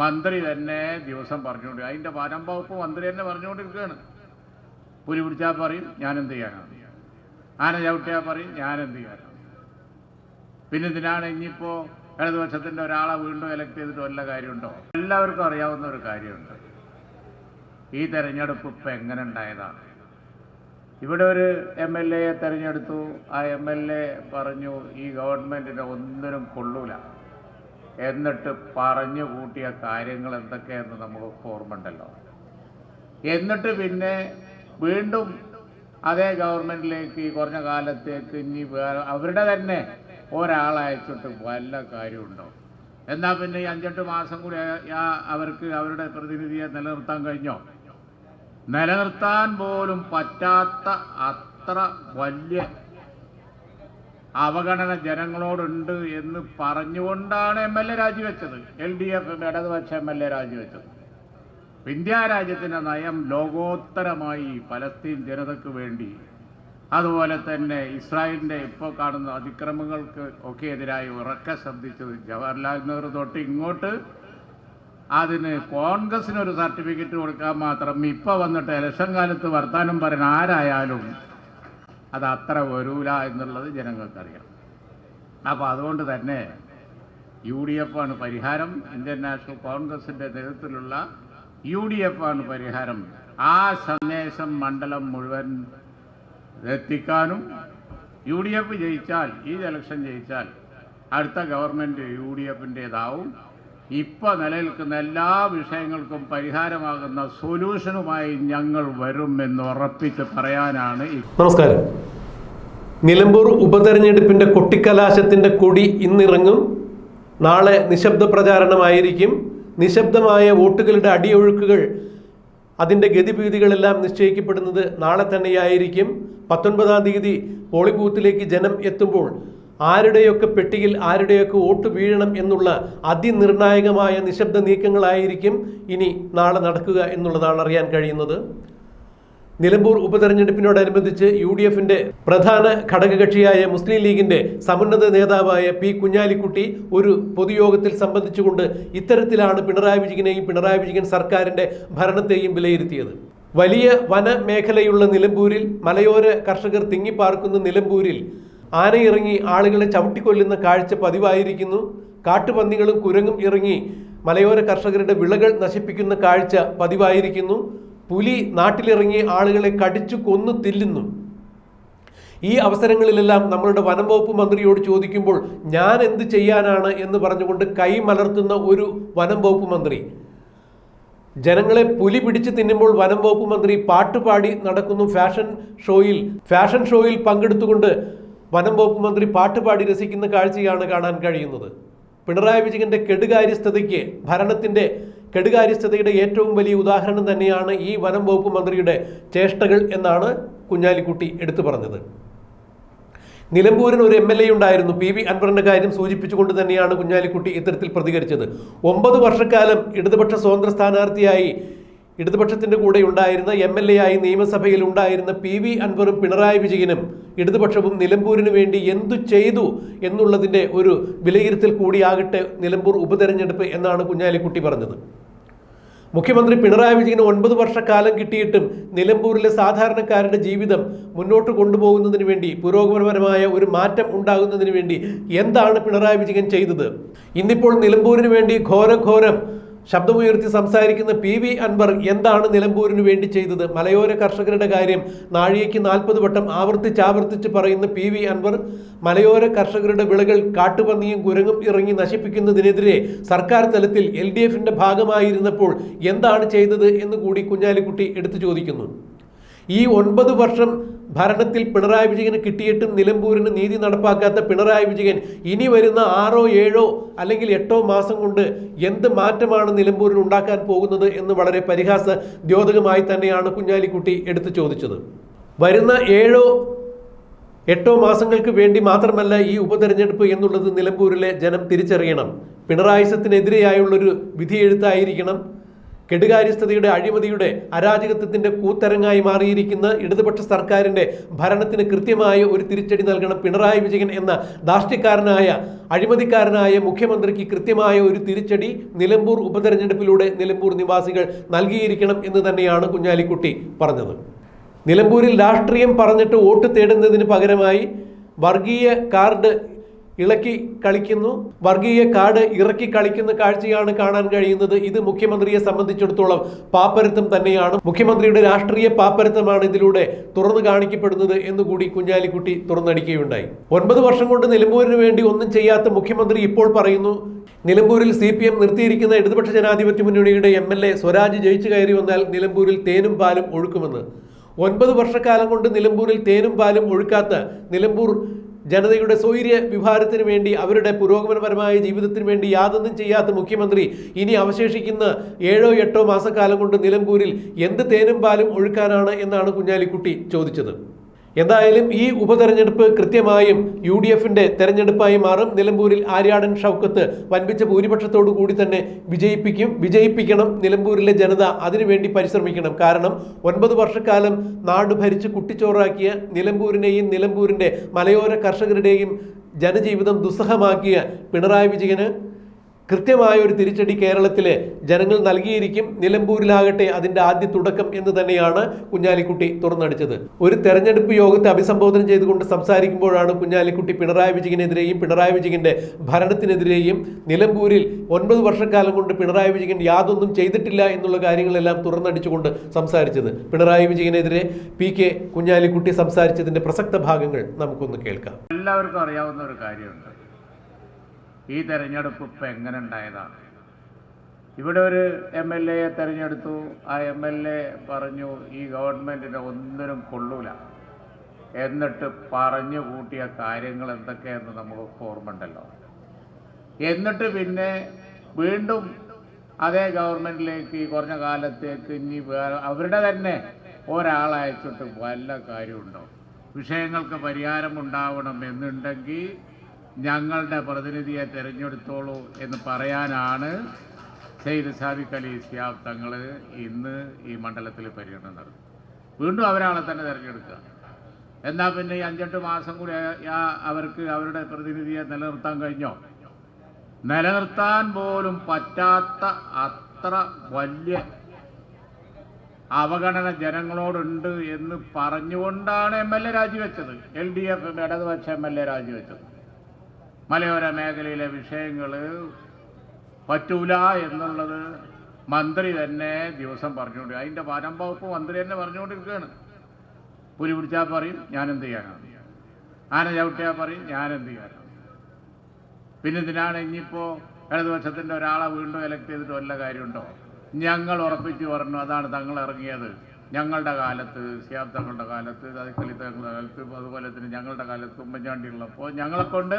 മന്ത്രി തന്നെ ദിവസം പറഞ്ഞുകൊണ്ട് അതിന്റെ വനം വകുപ്പ് മന്ത്രി തന്നെ പറഞ്ഞുകൊണ്ടിരിക്കുകയാണ്. പുലി പിടിച്ചാൽ പറയും ഞാൻ എന്ത് ചെയ്യാനാണ് ആന ചവിട്ടിയാൽ പറയും ഞാൻ എന്ത് ചെയ്യാനാണ് പിന്നെ ഇതിനാണ് ഇനിയിപ്പോൾ ഇടതുപക്ഷത്തിന്റെ ഒരാളെ വീണ്ടും എലക്ട് ചെയ്തിട്ട് വല്ല കാര്യമുണ്ടോ? എല്ലാവർക്കും അറിയാവുന്ന ഒരു കാര്യമുണ്ട്. ഈ തെരഞ്ഞെടുപ്പ് ഇപ്പം എങ്ങനെ ഉണ്ടായതാണ്? ഇവിടെ ഒരു എം എൽ എയെ തെരഞ്ഞെടുത്തു. ആ എം എൽ എ പറഞ്ഞു ഈ ഗവൺമെന്റിനെ ഒന്നിനും കൊള്ളൂല. എന്നിട്ട് പറഞ്ഞു കൂട്ടിയ കാര്യങ്ങൾ എന്തൊക്കെയെന്ന് നമുക്ക് ഓർമ്മ ഉണ്ടല്ലോ എന്നിട്ട് പിന്നെ വീണ്ടും അതേ ഗവൺമെന്റിലേക്ക് ഈ കുറഞ്ഞ കാലത്തേക്ക് ഇനി അവരുടെ തന്നെ ഒരാളയച്ചിട്ട് വല്ല കാര്യമുണ്ടോ? എന്നാൽ പിന്നെ ഈ അഞ്ചെട്ട് മാസം കൂടി അവർക്ക് അവരുടെ പ്രതിനിധിയെ നിലനിർത്താൻ കഴിഞ്ഞോ? നിലനിർത്താൻ പോലും പറ്റാത്ത അത്ര വലിയ അവഗണന ജനങ്ങളോടുണ്ട് എന്ന് പറഞ്ഞുകൊണ്ടാണ് എം എൽ എ രാജിവെച്ചത്. എൽ ഡി എഫ് ഇടതുപക്ഷ എം എൽ എ രാജിവെച്ചത്. ഇന്ത്യ രാജ്യത്തിന്റെ നയം ലോകോത്തരമായി പലസ്തീൻ ജനതയ്ക്ക് വേണ്ടി അതുപോലെ തന്നെ ഇസ്രായേലിന്റെ ഇപ്പോൾ കാണുന്ന അതിക്രമങ്ങൾക്ക് ഒക്കെ എതിരായി ഉറക്കെ ശബ്ദിച്ചത് ജവഹർലാൽ നെഹ്റു തൊട്ട് ഇങ്ങോട്ട്. അതിന് കോൺഗ്രസിനൊരു സർട്ടിഫിക്കറ്റ് കൊടുക്കാൻ മാത്രം ഇപ്പോൾ വന്നിട്ട് ഇലക്ഷൻ കാലത്ത് വർത്താനം പറയുന്ന ആരായാലും അത് അത്ര വരൂല എന്നുള്ളത് ജനങ്ങൾക്കറിയാം അപ്പോൾ അതുകൊണ്ട് തന്നെ യു ഡി എഫ് ആണ് പരിഹാരം ഇന്ത്യൻ നാഷണൽ കോൺഗ്രസിന്റെ നേതൃത്വത്തിലുള്ള യു ഡി എഫ് ആണ് പരിഹാരം. ആ സന്ദേശം മണ്ഡലം മുഴുവൻ എത്തിക്കാനും യു ഡി എഫ് ജയിച്ചാൽ ഈ ഇലക്ഷൻ ജയിച്ചാൽ അടുത്ത ഗവൺമെന്റ് യു ഡി എഫിന്റേതാവും ഇപ്പോൾ നിലനിൽക്കുന്ന എല്ലാ വിഷയങ്ങൾക്കും പരിഹാരമാകുന്ന സൊല്യൂഷനുമായി ഞങ്ങൾ വരും എന്ന് ഉറപ്പിച്ച് പറയാനാണ് നമസ്കാരം. നിലമ്പൂർ ഉപതെരഞ്ഞെടുപ്പിന്റെ കൊട്ടിക്കലാശത്തിന്റെ കൊടി ഇന്നിറങ്ങും. നാളെ നിശബ്ദ പ്രചാരണമായിരിക്കും. നിശബ്ദമായ വോട്ടുകളുടെ അടിയൊഴുക്കുകൾ അതിന്റെ ഗതിഭീതികളെല്ലാം നിശ്ചയിക്കപ്പെടുന്നത് നാളെ തന്നെയായിരിക്കും. പത്തൊൻപതാം തീയതി പോളിംഗ് ബൂത്തിലേക്ക് ജനം എത്തുമ്പോൾ ആരുടെയൊക്കെ പെട്ടിയിൽ ആരുടെയൊക്കെ വോട്ട് വീഴണം എന്നുള്ള അതിനിർണായകമായ നിശബ്ദ നീക്കങ്ങളായിരിക്കും ഇനി നാളെ നടക്കുക എന്നുള്ളതാണ് അറിയാൻ കഴിയുന്നത്. നിലമ്പൂർ ഉപതെരഞ്ഞെടുപ്പിനോടനുബന്ധിച്ച് യു ഡി എഫിന്റെ പ്രധാന ഘടകകക്ഷിയായ മുസ്ലിം ലീഗിന്റെ സമുന്നത നേതാവായ പി കുഞ്ഞാലിക്കുട്ടി ഒരു പൊതുയോഗത്തിൽ സംബന്ധിച്ചുകൊണ്ട് ഇത്തരത്തിലാണ് പിണറായി വിജയനെയും പിണറായി വിജയൻ സർക്കാരിന്റെ ഭരണത്തെയും വിലയിരുത്തിയത്. വലിയ വനമേഖലയുള്ള നിലമ്പൂരിൽ മലയോര കർഷകർ തിങ്ങിപ്പാർക്കുന്ന നിലമ്പൂരിൽ ആനയിറങ്ങി ആളുകളെ ചവിട്ടിക്കൊല്ലുന്ന കാഴ്ച പതിവായിരിക്കുന്നു. കാട്ടുപന്നികളും കുരങ്ങും ഇറങ്ങി മലയോര കർഷകരുടെ വിളകൾ നശിപ്പിക്കുന്ന കാഴ്ച പതിവായിരിക്കുന്നു. പുലി നാട്ടിലിറങ്ങി ആളുകളെ കടിച്ചു കൊന്നു തില്ലുന്നു ഈ അവസരങ്ങളിലെല്ലാം നമ്മളുടെ വനം വകുപ്പ് മന്ത്രിയോട് ചോദിക്കുമ്പോൾ ഞാൻ എന്ത് ചെയ്യാനാണ് എന്ന് പറഞ്ഞുകൊണ്ട് കൈ മലർത്തുന്ന ഒരു വനം വകുപ്പ് മന്ത്രി. ജനങ്ങളെ പുലി പിടിച്ച് തിന്നുമ്പോൾ വനം വകുപ്പ് മന്ത്രി പാട്ടുപാടി നടക്കുന്നു. ഫാഷൻ ഷോയിൽ ഫാഷൻ ഷോയിൽ പങ്കെടുത്തുകൊണ്ട് വനം വകുപ്പ് മന്ത്രി പാട്ടുപാടി രസിക്കുന്ന കാഴ്ചയാണ് കാണാൻ കഴിയുന്നത്. പിണറായി വിജയന്റെ കെടുകാര്യസ്ഥതയ്ക്ക് ഭരണത്തിന്റെ കെടുകാര്യസ്ഥതയുടെ ഏറ്റവും വലിയ ഉദാഹരണം തന്നെയാണ് ഈ വനം വകുപ്പ് മന്ത്രിയുടെ ചേഷ്ടകൾ എന്നാണ് കുഞ്ഞാലിക്കുട്ടി എടുത്തു പറഞ്ഞത്. നിലമ്പൂരിന് ഒരു എം എൽ എ ഉണ്ടായിരുന്നു. പി വി അൻവറിന്റെ കാര്യം സൂചിപ്പിച്ചുകൊണ്ട് തന്നെയാണ് കുഞ്ഞാലിക്കുട്ടി ഇത്തരത്തിൽ പ്രതികരിച്ചത്. ഒമ്പത് വർഷക്കാലം ഇടതുപക്ഷ സ്വതന്ത്ര സ്ഥാനാർത്ഥിയായി ഇടതുപക്ഷത്തിന്റെ കൂടെ ഉണ്ടായിരുന്ന എം എൽ എ ആയി നിയമസഭയിൽ ഉണ്ടായിരുന്ന പി വി അൻവറും പിണറായി വിജയനും ഇടതുപക്ഷവും നിലമ്പൂരിന് വേണ്ടി എന്തു ചെയ്തു എന്നുള്ളതിന്റെ ഒരു വിലയിരുത്തൽ കൂടിയാകട്ടെ നിലമ്പൂർ ഉപതെരഞ്ഞെടുപ്പ് എന്നാണ് കുഞ്ഞാലിക്കുട്ടി പറഞ്ഞത്. മുഖ്യമന്ത്രി പിണറായി വിജയന് ഒൻപത് വർഷക്കാലം കിട്ടിയിട്ടും നിലമ്പൂരിലെ സാധാരണക്കാരുടെ ജീവിതം മുന്നോട്ട് കൊണ്ടുപോകുന്നതിന് വേണ്ടി പുരോഗമനപരമായ ഒരു മാറ്റം ഉണ്ടാകുന്നതിന് വേണ്ടി എന്താണ് പിണറായി വിജയൻ ചെയ്തത്? ഇന്നിപ്പോൾ നിലമ്പൂരിന് വേണ്ടി ഘോരഘോരം ശബ്ദമുയർത്തി സംസാരിക്കുന്ന പി വി അൻവർ എന്താണ് നിലമ്പൂരിന് വേണ്ടി ചെയ്തത്? മലയോര കർഷകരുടെ കാര്യം നാഴികയ്ക്ക് നാൽപ്പത് വട്ടം ആവർത്തിച്ചാവർത്തിച്ച് പറയുന്ന പി വി അൻവർ മലയോര കർഷകരുടെ വിളകൾ കാട്ടുപന്നിയും കുരങ്ങും ഇറങ്ങി നശിപ്പിക്കുന്നതിനെതിരെ സർക്കാർ തലത്തിൽ എൽ ഡി എഫിന്റെ ഭാഗമായിരുന്നപ്പോൾ എന്താണ് ചെയ്തത് എന്ന് കൂടി കുഞ്ഞാലിക്കുട്ടി എടുത്തു ചോദിക്കുന്നു. ഈ ഒൻപത് വർഷം ഭരണത്തിൽ പിണറായി വിജയന് കിട്ടിയിട്ടും നിലമ്പൂരിന് നീതി നടപ്പാക്കാത്ത പിണറായി വിജയൻ ഇനി വരുന്ന ആറോ ഏഴോ അല്ലെങ്കിൽ എട്ടോ മാസം കൊണ്ട് എന്ത് മാറ്റമാണ് നിലമ്പൂരിൽ ഉണ്ടാക്കാൻ പോകുന്നത് എന്ന് വളരെ പരിഹാസ ദ്യോതകമായി തന്നെയാണ് കുഞ്ഞാലിക്കുട്ടി എടുത്തു ചോദിച്ചത്. വരുന്ന ഏഴോ എട്ടോ മാസങ്ങൾക്ക് വേണ്ടി മാത്രമല്ല ഈ ഉപതെരഞ്ഞെടുപ്പ് എന്നുള്ളത് നിലമ്പൂരിലെ ജനം തിരിച്ചറിയണം. പിണറായിസത്തിനെതിരെയായുള്ളൊരു വിധിയെഴുത്തായിരിക്കണം. കെടുകാര്യസ്ഥതയുടെ അഴിമതിയുടെ അരാജകത്വത്തിന്റെ കൂത്തരങ്ങായി മാറിയിരിക്കുന്ന ഇടതുപക്ഷ സർക്കാരിന്റെ ഭരണത്തിന് കൃത്യമായ ഒരു തിരിച്ചടി നൽകണം പിണറായി വിജയൻ എന്ന ദാർഷ്ട്യക്കാരനായ അഴിമതിക്കാരനായ മുഖ്യമന്ത്രിക്ക് കൃത്യമായ ഒരു തിരിച്ചടി നിലമ്പൂർ ഉപതെരഞ്ഞെടുപ്പിലൂടെ നിലമ്പൂർ നിവാസികൾ നൽകിയിരിക്കണം എന്ന് തന്നെയാണ് കുഞ്ഞാലിക്കുട്ടി പറഞ്ഞത്. നിലമ്പൂരിൽ രാഷ്ട്രീയം പറഞ്ഞിട്ട് വോട്ട് തേടുന്നതിന് പകരമായി വർഗീയ കാർഡ് ഇളക്കി കളിക്കുന്നു. വർഗീയ കാർഡ് ഇറക്കി കളിക്കുന്ന കാഴ്ചയാണ് കാണാൻ കഴിയുന്നത്. ഇത് മുഖ്യമന്ത്രിയെ സംബന്ധിച്ചിടത്തോളം പാപ്പരത്വം തന്നെയാണ്. മുഖ്യമന്ത്രിയുടെ രാഷ്ട്രീയ പാപ്പരത്വമാണ് ഇതിലൂടെ തുറന്നു കാണിക്കപ്പെടുന്നത് എന്നുകൂടി കുഞ്ഞാലിക്കുട്ടി തുറന്നടിക്കുകയുണ്ടായി. ഒൻപത് വർഷം കൊണ്ട് നിലമ്പൂരിന് വേണ്ടി ഒന്നും ചെയ്യാത്ത മുഖ്യമന്ത്രി ഇപ്പോൾ പറയുന്നു നിലമ്പൂരിൽ സി പി എം നിർത്തിയിരിക്കുന്ന ഇടതുപക്ഷ ജനാധിപത്യ മുന്നണിയുടെ എം എൽ എ സ്വരാജ് ജയിച്ചു കയറി വന്നാൽ നിലമ്പൂരിൽ തേനും പാലും ഒഴുക്കുമെന്ന്. ഒൻപത് വർഷക്കാലം കൊണ്ട് നിലമ്പൂരിൽ തേനും പാലും ഒഴുക്കാത്ത നിലമ്പൂർ ജനതയുടെ സ്വൈര്യ വിഭാരത്തിന് വേണ്ടി അവരുടെ പുരോഗമനപരമായ ജീവിതത്തിന് വേണ്ടി യാതൊന്നും ചെയ്യാത്ത മുഖ്യമന്ത്രി ഇനി അവശേഷിക്കുന്ന ഏഴോ എട്ടോ മാസക്കാലം കൊണ്ട് നിലമ്പൂരിൽ എന്ത് തേനും പാലും ഒഴുക്കാനാണ് എന്നാണ് കുഞ്ഞാലിക്കുട്ടി ചോദിച്ചത്. എന്തായാലും ഈ ഉപതെരഞ്ഞെടുപ്പ് കൃത്യമായും യു ഡി എഫിന്റെ തെരഞ്ഞെടുപ്പായി മാറും. നിലമ്പൂരിൽ ആര്യാടൻ ഷൗക്കത്ത് വൻപിച്ച ഭൂരിപക്ഷത്തോടു കൂടി തന്നെ വിജയിപ്പിക്കും. വിജയിപ്പിക്കണം നിലമ്പൂരിലെ ജനത അതിനുവേണ്ടി പരിശ്രമിക്കണം. കാരണം ഒൻപത് വർഷക്കാലം നാട് ഭരിച്ച് കുട്ടിച്ചോറാക്കിയ നിലമ്പൂരിനെയും നിലമ്പൂരിന്റെ മലയോര കർഷകരുടെയും ജനജീവിതം ദുസ്സഹമാക്കിയ പിണറായി വിജയന് കൃത്യമായ ഒരു തിരിച്ചടി കേരളത്തിലെ ജനങ്ങൾ നൽകിയിരിക്കും. നിലമ്പൂരിലാകട്ടെ അതിന്റെ ആദ്യ തുടക്കം എന്ന് തന്നെയാണ് കുഞ്ഞാലിക്കുട്ടി തുറന്നടിച്ചത്. ഒരു തെരഞ്ഞെടുപ്പ് യോഗത്തെ അഭിസംബോധന ചെയ്തുകൊണ്ട് സംസാരിക്കുമ്പോഴാണ് കുഞ്ഞാലിക്കുട്ടി പിണറായി വിജയനെതിരെയും പിണറായി വിജയന്റെ ഭരണത്തിനെതിരെയും നിലമ്പൂരിൽ ഒൻപത് വർഷക്കാലം കൊണ്ട് പിണറായി വിജയൻ യാതൊന്നും ചെയ്തിട്ടില്ല എന്നുള്ള കാര്യങ്ങളെല്ലാം തുറന്നടിച്ചുകൊണ്ട് സംസാരിച്ചത്. പിണറായി വിജയനെതിരെ പി കെ കുഞ്ഞാലിക്കുട്ടി സംസാരിച്ചതിന്റെ പ്രസക്ത ഭാഗങ്ങൾ നമുക്കൊന്ന് കേൾക്കാം. എല്ലാവർക്കും അറിയാവുന്ന ഒരു കാര്യമുണ്ട്. ഈ തെരഞ്ഞെടുപ്പ് ഇപ്പം എങ്ങനെ ഉണ്ടായതാണ് ഇവിടെ ഒരു എം എൽ എയെ തെരഞ്ഞെടുത്തു. ആ എം എൽ എ പറഞ്ഞു ഈ ഗവൺമെന്റിനെ ഒന്നിനും കൊള്ളൂല. എന്നിട്ട് പറഞ്ഞു കൂട്ടിയ കാര്യങ്ങൾ എന്തൊക്കെയെന്ന് നമുക്ക് ഓർമ്മ ഉണ്ടല്ലോ എന്നിട്ട് പിന്നെ വീണ്ടും അതേ ഗവൺമെന്റിലേക്ക് കുറഞ്ഞ കാലത്തേക്ക് ഇനി അവരുടെ തന്നെ ഒരാളയച്ചിട്ട് വല്ല കാര്യമുണ്ടോ? വിഷയങ്ങൾക്ക് പരിഹാരം ഉണ്ടാവണം എന്നുണ്ടെങ്കിൽ ഞങ്ങളുടെ പ്രതിനിധിയെ തിരഞ്ഞെടുത്തോളൂ എന്ന് പറയാനാണ് സെയ്ദ് സാദിഖ് അലി ഇസ്യാബ് തങ്ങൾ ഇന്ന് ഈ മണ്ഡലത്തിൽ പര്യടനം നടത്തും വീണ്ടും അവരാളെ തന്നെ തിരഞ്ഞെടുക്കുക. എന്നാൽ പിന്നെ ഈ അഞ്ചെട്ട് മാസം കൂടി അവർക്ക് അവരുടെ പ്രതിനിധിയെ നിലനിർത്താൻ കഴിഞ്ഞോ? നിലനിർത്താൻ പോലും പറ്റാത്ത അത്ര വലിയ അവഗണന ജനങ്ങളോടുണ്ട് എന്ന് പറഞ്ഞുകൊണ്ടാണ് എം എൽ എ രാജിവെച്ചത്. എൽ ഡി എഫ് ഇടതുപക്ഷ എം എൽ എ രാജിവെച്ചത്. മലയോര മേഖലയിലെ വിഷയങ്ങൾ പറ്റൂല എന്നുള്ളത് മന്ത്രി തന്നെ ദിവസം പറഞ്ഞുകൊണ്ട് അതിന്റെ വനം മന്ത്രി തന്നെ പറഞ്ഞുകൊണ്ടിരിക്കുകയാണ്. പുലി പിടിച്ചാൽ പറയും ഞാൻ എന്ത് ചെയ്യാനാണ് ആന ചവിട്ടിയാൽ പറയും ഞാൻ എന്ത് ചെയ്യാനാണ് പിന്നെ ഇതിനാണ് ഇനിയിപ്പോൾ ഇടതുപക്ഷത്തിന്റെ ഒരാളെ വീണ്ടും എലക്ട് ചെയ്തിട്ട് വല്ല കാര്യമുണ്ടോ? ഞങ്ങൾ ഉറപ്പിച്ചു പറഞ്ഞു അതാണ് തങ്ങൾ ഇറങ്ങിയത്. ഞങ്ങളുടെ കാലത്ത് സിയാബ് തങ്ങളുടെ കാലത്ത് തങ്ങളുടെ കാലത്ത് അതുപോലെ തന്നെ ഞങ്ങളുടെ കാലത്ത് ഉമ്മൻചാണ്ടി ഞങ്ങളെ കൊണ്ട്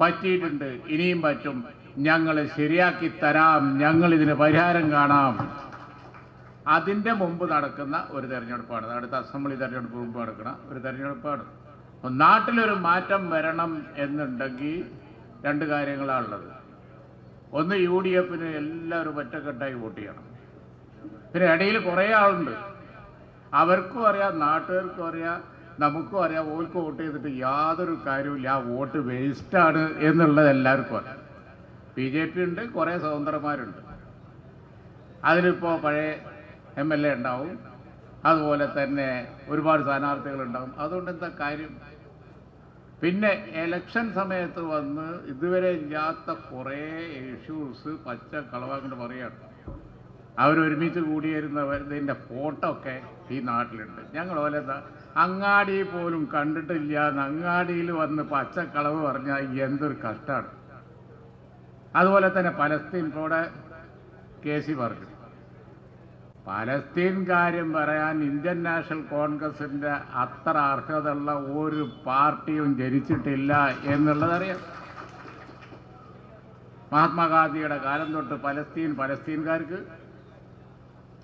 പറ്റിയിട്ടുണ്ട് ഇനിയും പറ്റും. ഞങ്ങൾ ശരിയാക്കി തരാം. ഞങ്ങൾ ഇതിന് പരിഹാരം കാണാം. അതിന്റെ മുമ്പ് നടക്കുന്ന ഒരു തെരഞ്ഞെടുപ്പാണ്. അടുത്ത അസംബ്ലി തെരഞ്ഞെടുപ്പ് മുമ്പ് നടക്കുന്ന ഒരു തെരഞ്ഞെടുപ്പാണ്. നാട്ടിലൊരു മാറ്റം വരണം എന്നുണ്ടെങ്കിൽ രണ്ട് കാര്യങ്ങളാണുള്ളത് ഒന്ന് യു ഡി എഫിന് എല്ലാവരും ഒറ്റക്കെട്ടായി വോട്ട് ചെയ്യണം. പിന്നെ ഇടയിൽ കുറേ ആളുണ്ട്. അവർക്കും അറിയാം നാട്ടുകാർക്കും അറിയാം. നമുക്കും അറിയാം ഓൽക്ക് വോട്ട് ചെയ്തിട്ട് യാതൊരു കാര്യമില്ല ആ വോട്ട് വേസ്റ്റാണ് എന്നുള്ളത് എല്ലാവർക്കും അറിയാം. ബി ജെ പി ഉണ്ട് കുറേ സ്വതന്ത്രന്മാരുണ്ട്. അതിലിപ്പോൾ പഴയ എം എൽ എ ഉണ്ടാവും അതുപോലെ തന്നെ ഒരുപാട് സ്ഥാനാർത്ഥികളുണ്ടാവും. അതുകൊണ്ട് എന്താ കാര്യം? പിന്നെ എലക്ഷൻ സമയത്ത് വന്ന് ഇതുവരെ ഇല്ലാത്ത കുറേ ഇഷ്യൂസ് പച്ച കളവാക്കൊണ്ട് പറയാണ് അവരൊരുമിച്ച് കൂടിയിരുന്നവരുടെ ഫോട്ടോ ഒക്കെ ഈ നാട്ടിലുണ്ട്. ഞങ്ങൾ പോലെ അങ്ങാടി പോലും കണ്ടിട്ടില്ല. അങ്ങാടിയിൽ വന്ന് പച്ചക്കളവ് പറഞ്ഞാൽ എന്തൊരു കഷ്ടമാണ്. അതുപോലെ തന്നെ പലസ്തീൻ കൂടെ കെ സി പറഞ്ഞു. പലസ്തീൻ കാര്യം പറയാൻ ഇന്ത്യൻ നാഷണൽ കോൺഗ്രസിന്റെ അത്ര അർഹതയുള്ള ഒരു പാർട്ടിയും ജനിച്ചിട്ടില്ല എന്നുള്ളതറിയാം. മഹാത്മാഗാന്ധിയുടെ കാലം തൊട്ട് പലസ്തീൻ പലസ്തീൻകാർക്ക്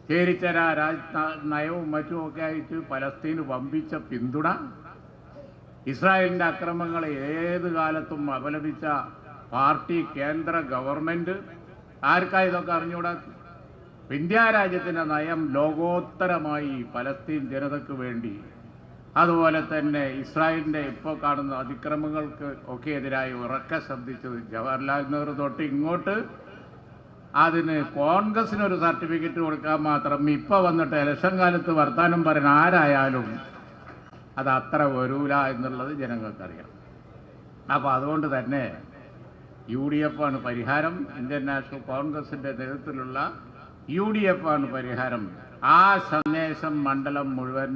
ചേരിച്ചര രാജ് നയവും മറ്റുമൊക്കെ ആയിട്ട് പലസ്തീന് വമ്പിച്ച പിന്തുണ ഇസ്രായേലിന്റെ അക്രമങ്ങളെ ഏത് കാലത്തും അപലപിച്ച പാർട്ടി കേന്ദ്ര ഗവൺമെന്റ്. ആർക്കാ ഇതൊക്കെ അറിഞ്ഞുകൂടാ ഇന്ത്യ രാജ്യത്തിന്റെ നയം ലോകോത്തരമായി പലസ്തീൻ ജനതയ്ക്ക് വേണ്ടി. അതുപോലെ തന്നെ ഇസ്രായേലിന്റെ ഇപ്പോൾ കാണുന്ന അതിക്രമങ്ങൾക്ക് ഒക്കെ എതിരായി ഉറക്കെ ശബ്ദിച്ചത് ജവഹർലാൽ നെഹ്റു തൊട്ട് ഇങ്ങോട്ട്. അതിന് കോൺഗ്രസിന് ഒരു സർട്ടിഫിക്കറ്റ് കൊടുക്കാൻ മാത്രം ഇപ്പോൾ വന്നിട്ട് ഇലക്ഷൻ കാലത്ത് വർത്താനം പറയുന്ന ആരായാലും അത് അത്ര വരൂല എന്നുള്ളത് ജനങ്ങൾക്കറിയാം. അപ്പോൾ അതുകൊണ്ട് തന്നെ യു ഡി എഫ് ആണ് പരിഹാരം ഇന്ത്യൻ നാഷണൽ കോൺഗ്രസിന്റെ നേതൃത്വത്തിലുള്ള യു ഡി എഫ് ആണ് പരിഹാരം. ആ സന്ദേശം മണ്ഡലം മുഴുവൻ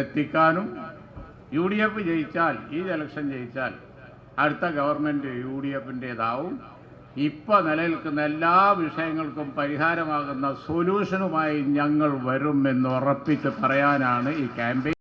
എത്തിക്കാനും യു ഡി എഫ് ജയിച്ചാൽ ഈ ഇലക്ഷൻ ജയിച്ചാൽ അടുത്ത ഗവൺമെന്റ് യു ഡി എഫിന്റേതാവും ഇപ്പോൾ നിലനിൽക്കുന്ന എല്ലാ വിഷയങ്ങൾക്കും പരിഹാരമാകുന്ന സൊല്യൂഷനുമായി ഞങ്ങൾ വരുമെന്ന് ഉറപ്പിച്ച് പറയാനാണ് ഈ ക്യാമ്പയിൻ.